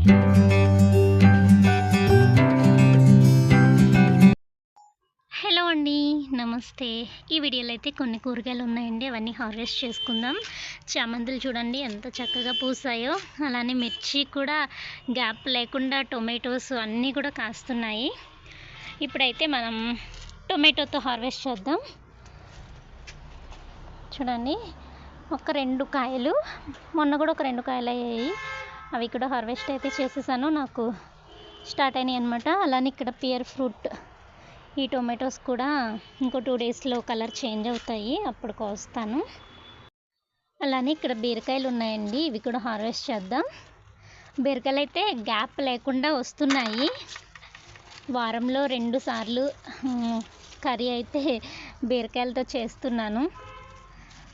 Hello అండి నమస్తే. ఈ వీడియోలో అయితే కొన్ని కూరగాయలు ఉన్నాయండి అవన్నీ హార్వెస్ట్ చేసుకుందాం. చామంతులు చూడండి ఎంత చక్కగా పూసాయో. అలానే మిర్చి కూడా గ్యాప్ లేకుండా టొమాటోస్ అన్నీ కూడా కాస్తున్నాయి. ఇప్పుడైతే మనం టొమాటోతో హార్వెస్ట్ చేద్దాం. చూడండి ఒక రెండు కాయలు మొన్న కూడా ఒక రెండు కాయలు అయ్యాయి. అవి కూడా హార్వెస్ట్ అయితే చేసేసాను. నాకు స్టార్ట్ అయినాయి అనమాట అలానే ఇక్కడ పియర్ ఫ్రూట్ ఈ టొమాటోస్ కూడా ఇంకో టూ డేస్లో కలర్ చేంజ్ అవుతాయి. అప్పుడు కోస్తాను. అలానే ఇక్కడ బీరకాయలు ఉన్నాయండి. ఇవి కూడా హార్వెస్ట్ చేద్దాం. బీరకాయలు అయితే గ్యాప్ లేకుండా వస్తున్నాయి. వారంలో రెండు సార్లు కర్రీ అయితే బీరకాయలతో చేస్తున్నాను.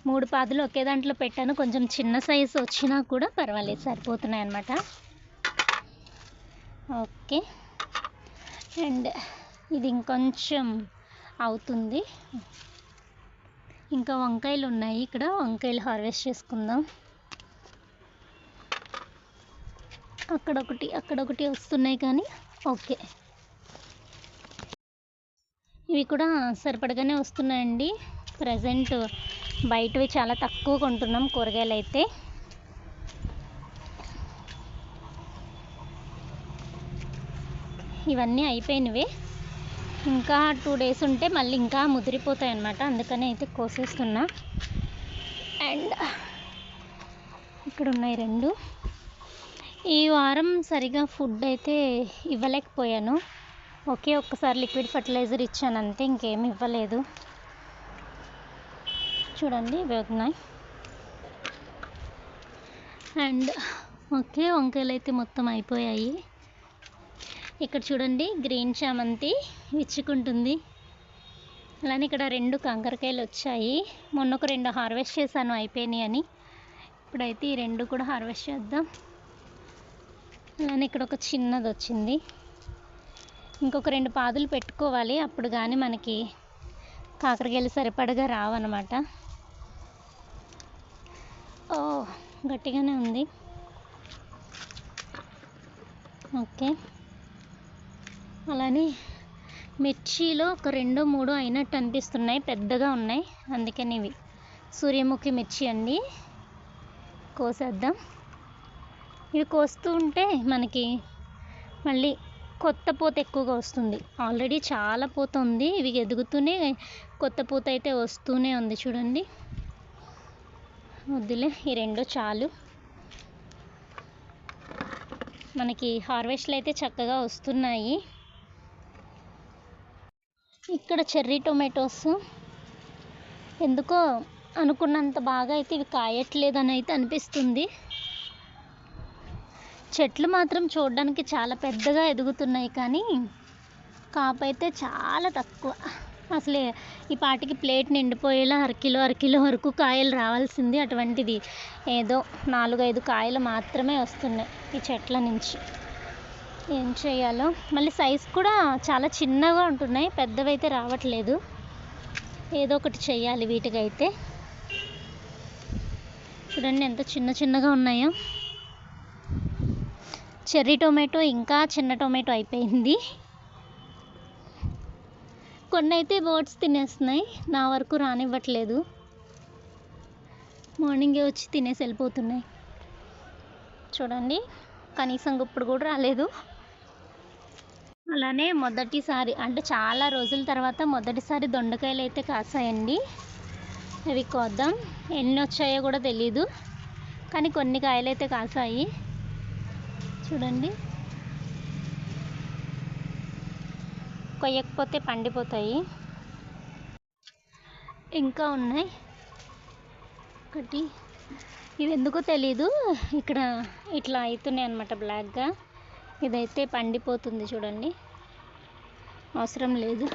మూడు పాదులు ఒకే దాంట్లో పెట్టాను. కొంచెం చిన్న సైజు వచ్చినా కూడా పర్వాలేదు సరిపోతున్నాయి అన్నమాట ఓకే. అండ్ ఇది ఇంకొంచెం అవుతుంది. ఇంకా వంకాయలు ఉన్నాయి ఇక్కడ. వంకాయలు హార్వెస్ట్ చేసుకుందాం. అక్కడొకటి అక్కడొకటి వస్తున్నాయి కానీ ఓకే. ఇవి కూడా సరిపడగానే వస్తున్నాయండి. ప్రజెంట్ బయటవి చాలా తక్కువ కొంటున్నాం కూరగాయలు అయితే ఇవన్నీ అయిపోయినవి. ఇంకా టూ డేస్ ఉంటే మళ్ళీ ఇంకా ముదిరిపోతాయి అన్నమాట అందుకనే అయితే కోసేస్తున్నా. అండ్ ఇక్కడ ఉన్నాయి రెండు. ఈ వారం సరిగా ఫుడ్ అయితే ఇవ్వలేకపోయాను. ఒకే ఒక్కసారి లిక్విడ్ ఫర్టిలైజర్ ఇచ్చాను అంతే ఇంకేమి ఇవ్వలేదు. చూడండి ఇవి ఉన్నాయి. అండ్ ఓకే వంకాయలు అయితే మొత్తం అయిపోయాయి. ఇక్కడ చూడండి గ్రీన్ చామంతి విచ్చుకుంటుంది అలానే ఇక్కడ రెండు కాకరకాయలు వచ్చాయి. మొన్న ఒక రెండు హార్వెస్ట్ చేశాను అయిపోయినాయి అని. ఇప్పుడైతే ఈ రెండు కూడా హార్వెస్ట్ చేద్దాం. అలానే ఇక్కడ ఒక చిన్నది వచ్చింది. ఇంకొక రెండు పాదులు పెట్టుకోవాలి. అప్పుడు కానీ మనకి కాకరకాయలు సరిపడగా రావన్నమాట. గట్టిగానే ఉంది. ఓకే. అలానే మిర్చిలో ఒక రెండు మూడు అయినట్టు అనిపిస్తున్నాయి. పెద్దగా ఉన్నాయి. అందుకని ఇవి సూర్యముఖి మిర్చి అండి. కోసేద్దాం. ఇవి కోస్తూ ఉంటే మనకి మళ్ళీ కొత్త పూత ఎక్కువగా వస్తుంది. ఆల్రెడీ చాలా పూత ఉంది. ఇవి ఎదుగుతూనే కొత్త పూత అయితే వస్తూనే ఉంది. చూడండి. వద్దులే ఈ రెండు చాలు. మనకి హార్వెస్ట్లు అయితే చక్కగా వస్తున్నాయి. ఇక్కడ చెర్రీ టొమాటోస్. ఎందుకో అనుకున్నంత బాగా అయితే ఇవి కాయట్లేదని అయితే అనిపిస్తుంది. చెట్లు మాత్రం చూడడానికి చాలా పెద్దగా ఎదుగుతున్నాయి కానీ కాపు అయితే చాలా తక్కువ. అసలే ఈ పాటికి ప్లేట్ నిండిపోయేలా అరకిలో అరకిలో వరకు కాయలు రావాల్సింది అటువంటిది. ఏదో నాలుగైదు కాయలు మాత్రమే వస్తున్నాయి ఈ చెట్ల నుంచి. ఏం చేయాలో? మళ్ళీ సైజ్ కూడా చాలా చిన్నగా ఉంటున్నాయి. పెద్దవైతే రావట్లేదు. ఏదో ఒకటి చేయాలి వీటికైతే. చూడండి ఎంత చిన్న చిన్నగా ఉన్నాయో. చెర్రీ టొమాటో ఇంకా చిన్న టొమాటో అయిపోయింది. కొన్ని అయితే బర్డ్స్ తినేస్తున్నాయి. నా వరకు రానివ్వట్లేదు. మార్నింగే వచ్చి తినేసి వెళ్ళిపోతున్నాయి. చూడండి కనీసం ఇప్పుడు కూడా రాలేదు. అలానే మొదటిసారి అంటే చాలా రోజుల తర్వాత మొదటిసారి దొండకాయలు అయితే కాసాయండి. అవి కోద్దాం. ఎన్ని వచ్చాయో కూడా తెలీదు. కానీ కొన్ని కాయలు అయితే కాసాయి. చూడండి. కొయ్యకపోతే పండిపోతాయి. ఇంకా ఉన్నాయి. ఒకటి. ఇవి ఎందుకో తెలీదు. ఇక్కడ ఇట్లా అవుతున్నాయి అనమాట బ్లాక్గా ఇదైతే పండిపోతుంది చూడండి. అవసరం లేదు.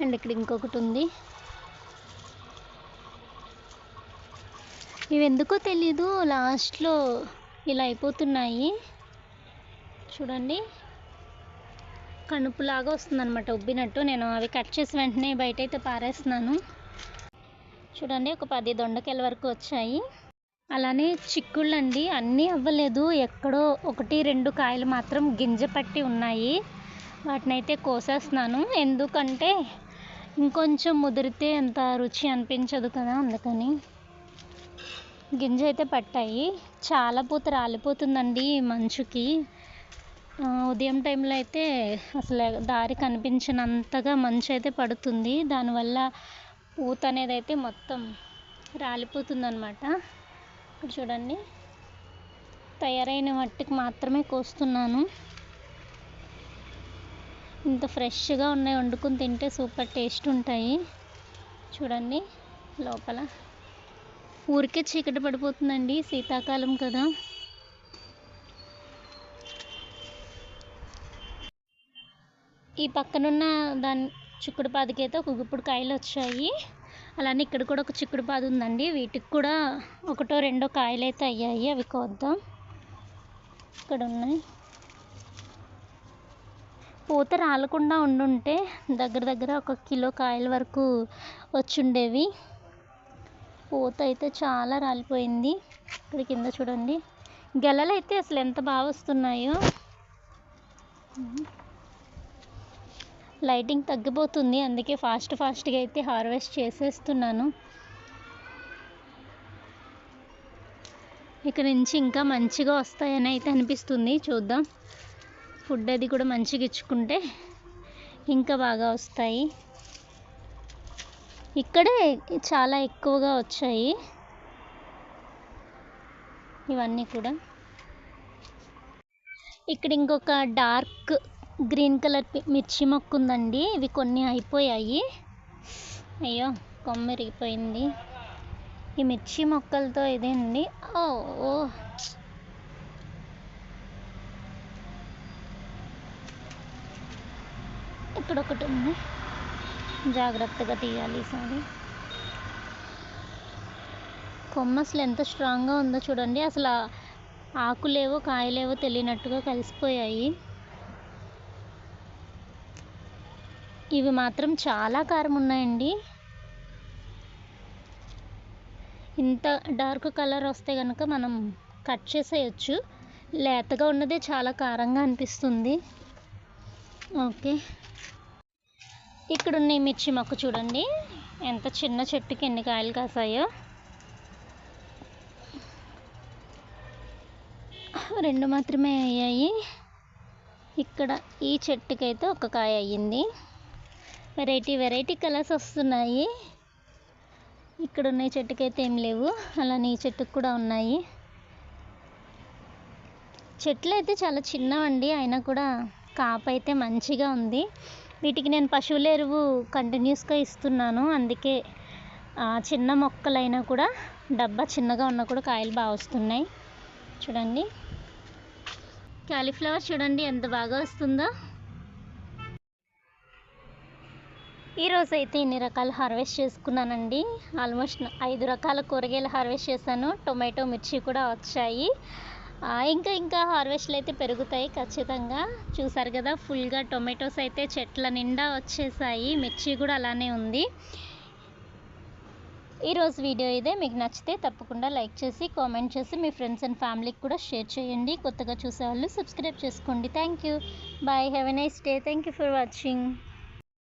అండ్ ఇక్కడ ఇంకొకటి ఉంది. ఇవి ఎందుకో తెలీదు. లాస్ట్లో ఇలా అయిపోతున్నాయి. చూడండి. కణుపులాగా వస్తుందన్నమాట ఉబ్బినట్టు. నేను అవి కట్ చేసి వెంటనే బయట అయితే పారేస్తున్నాను. చూడండి ఒక పది దొండకాయల వరకు వచ్చాయి. అలానే చిక్కుళ్ళు అండి అన్నీ అవ్వలేదు. ఎక్కడో ఒకటి రెండు కాయలు మాత్రం గింజ పట్టి ఉన్నాయి. వాటిని అయితే కోసేస్తున్నాను. ఎందుకంటే ఇంకొంచెం ముదిరితే అంత రుచి అనిపించదు కదా అందుకని. గింజ అయితే పట్టాయి. చాలా పూత రాలిపోతుందండి మంచుకి. ఉదయం టైంలో అయితే అసలు దారి కనిపించినంతగా మంచు అయితే పడుతుంది. దానివల్ల పూత అనేది అయితే మొత్తం రాలిపోతుంది అనమాట ఇప్పుడు చూడండి. తయారైన మట్టికి మాత్రమే కోస్తున్నాను. ఇంత ఫ్రెష్గా ఉన్నాయి. వండుకుని తింటే సూపర్ టేస్ట్ ఉంటాయి. చూడండి లోపల. ఊరికే చీకటి పడిపోతుందండి. శీతాకాలం కదా. ఈ పక్కనున్న దాని చిక్కుడు పాదికైతే ఒక గుప్పుడు కాయలు వచ్చాయి. అలానే ఇక్కడ కూడా ఒక చిక్కుడు పాదు ఉందండి. వీటికి కూడా ఒకటో రెండో కాయలు అయితే అయ్యాయి. అవి కోద్దాం. ఇక్కడ ఉన్నాయి. పూత రాలకుండా ఉండుంటే దగ్గర దగ్గర ఒక కిలో కాయల వరకు వచ్చుండేవి. పూత అయితే చాలా రాలిపోయింది. ఇక్కడ కింద చూడండి. గెలలు అయితే అసలు ఎంత బాగా వస్తున్నాయో. లైటింగ్ తగ్గిపోతుంది. అందుకే ఫాస్ట్ ఫాస్ట్గా అయితే హార్వెస్ట్ చేసేస్తున్నాను. ఇక్కడ నుంచి ఇంకా మంచిగా వస్తాయని అయితే అనిపిస్తుంది. చూద్దాం. ఫుడ్ అది కూడా మంచిగా ఇచ్చుకుంటే ఇంకా బాగా వస్తాయి. ఇక్కడే చాలా ఎక్కువగా వచ్చాయి. ఇవన్నీ కూడా. ఇక్కడ ఇంకొక డార్క్ గ్రీన్ కలర్ మిర్చి మొక్క ఉందండి ఇవి కొన్ని అయిపోయాయి. అయ్యో కొమ్మ విరిగిపోయింది ఈ మిర్చి మొక్కలతో ఇదేండి ఓ ఓ. ఇక్కడ ఒకటి ఉంది. జాగ్రత్తగా తీయాలి ఈసారి. కొమ్మ అసలు ఎంత స్ట్రాంగ్గా ఉందో చూడండి. అసలు ఆకులేవో కాయలేవో తెలియనట్టుగా కలిసిపోయాయి. ఇవి మాత్రం చాలా కారం ఉన్నాయండి ఇంత డార్క్ కలర్ వస్తే కనుక మనం కట్ చేసేయచ్చు. లేతగా ఉన్నదే చాలా కారంగా అనిపిస్తుంది. ఓకే. ఇక్కడ ఉన్న మిర్చి మొక్క చూడండి. ఎంత చిన్న చెట్టుకి ఎన్ని కాయలు కాసాయో. రెండు మాత్రమే అయ్యాయి. ఇక్కడ ఈ చెట్టుకైతే ఒక కాయ అయ్యింది. వెరైటీ వెరైటీ కలర్స్ వస్తున్నాయి. ఇక్కడ ఉన్న ఈ చెట్టుకైతే ఏం లేవు. అలానే ఈ చెట్టుకు కూడా ఉన్నాయి. చెట్లు అయితే చాలా చిన్నవండి. అయినా కూడా కాపు అయితే మంచిగా ఉంది. వీటికి నేను పశువుల ఎరువు కంటిన్యూస్గా ఇస్తున్నాను. అందుకే చిన్న మొక్కలైనా కూడా డబ్బా చిన్నగా ఉన్నా కూడా కాయలు బాగా వస్తున్నాయి. చూడండి. క్యాలీఫ్లవర్ చూడండి ఎంత బాగా వస్తుందో. ఈరోజు అయితే ఇన్ని రకాల హార్వెస్ట్ చేసుకున్నానండి. ఆల్మోస్ట్ ఐదు రకాల కూరగాయలు హార్వెస్ట్ చేశాను. టొమాటో మిర్చి కూడా వచ్చాయి. ఇంకా ఇంకా హార్వెస్ట్లు అయితే పెరుగుతాయి ఖచ్చితంగా. చూసారు కదా ఫుల్గా టొమాటోస్ అయితే చెట్ల నిండా వచ్చేసాయి. మిర్చి కూడా అలానే ఉంది. ఈరోజు వీడియో ఇదే. మీకు నచ్చితే తప్పకుండా లైక్ చేసి కామెంట్ చేసి మీ ఫ్రెండ్స్ అండ్ ఫ్యామిలీకి కూడా షేర్ చేయండి. కొత్తగా చూసేవాళ్ళు సబ్స్క్రైబ్ చేసుకోండి. Thank you bye. Have a nice day. Thank you for watching.